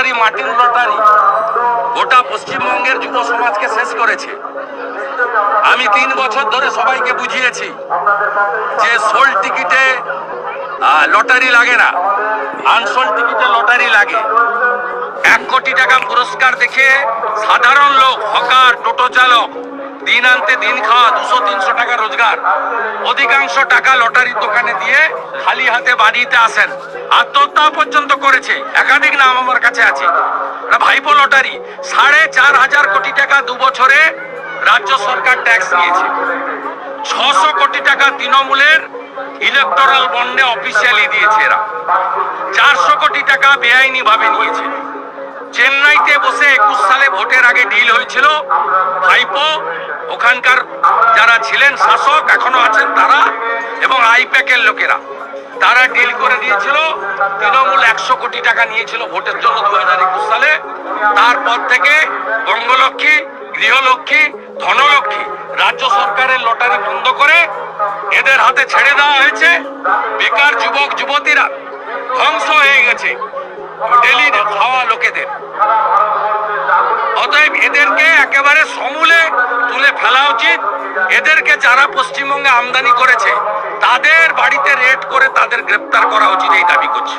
Lottery মাটির lottery গোটা পশ্চিমবঙ্গের যুব সমাজকে শেষ করেছে। আমি তিন বছর ধরে সবাইকে বুঝিয়েছি যে সোল টিকিটে লটারি লাগে না। আনসোল টিকিটে লটারি লাগে। এক কোটি টাকা পুরস্কার দেখে সাধারণ লোক, হকার, টোটো চালক দিন আনতে দিন খাওয়া, দুশো, তিনশো টাকা রোজগার। অধিকাংশ টাকা লটারির দোকানে দিয়ে খালি হাতে বাড়িতে আসেন। আত্মহত্যা পর্যন্ত করেছে। একাধিক নাম আমার কাছে আছে। ভাইপো লটারি। সাড়ে চার হাজার কোটি টাকা দু বছরে রাজ্য সরকার ট্যাক্স নিয়েছে। ছশো কোটি টাকা তৃণমূলের ইলেকটোরাল বন্ডে অফিসিয়ালি দিয়েছে এরা। চারশো কোটি টাকা বেআইনি ভাবে নিয়েছে। চেন্নাইতে বসে একুশ সালে ভোটের আগে ডিল হয়েছিল ভাইপো ওখানকার যারা ছিলেন শাসক, এখনও আছেন তারা এবং আইপ্যাকের লোকেরা। তারা ডিল করে দিয়েছিল, তৃণমূল একশো কোটি টাকা নিয়েছিল ভোটের জন্য দু হাজার একুশ সালে। তারপর থেকে বঙ্গলক্ষ্মী, গৃহলক্ষ্মী, ধনলক্ষ্মী রাজ্য সরকারের লটারি বন্ধ করে এদের হাতে ছেড়ে দেওয়া হয়েছে। বেকার যুবক, যুবতীরা ধ্বংস হয়ে গেছে ডেলি খাওয়া লোকেদের অতএব এদেরকে একেবারে সমূলে তুলে ফেলা উচিত? এদেরকে যারা পশ্চিমবঙ্গে আমদানি করেছে, তাদের বাড়িতে রেড করে তাদের গ্রেপ্তার করা উচিত এই দাবি করছি।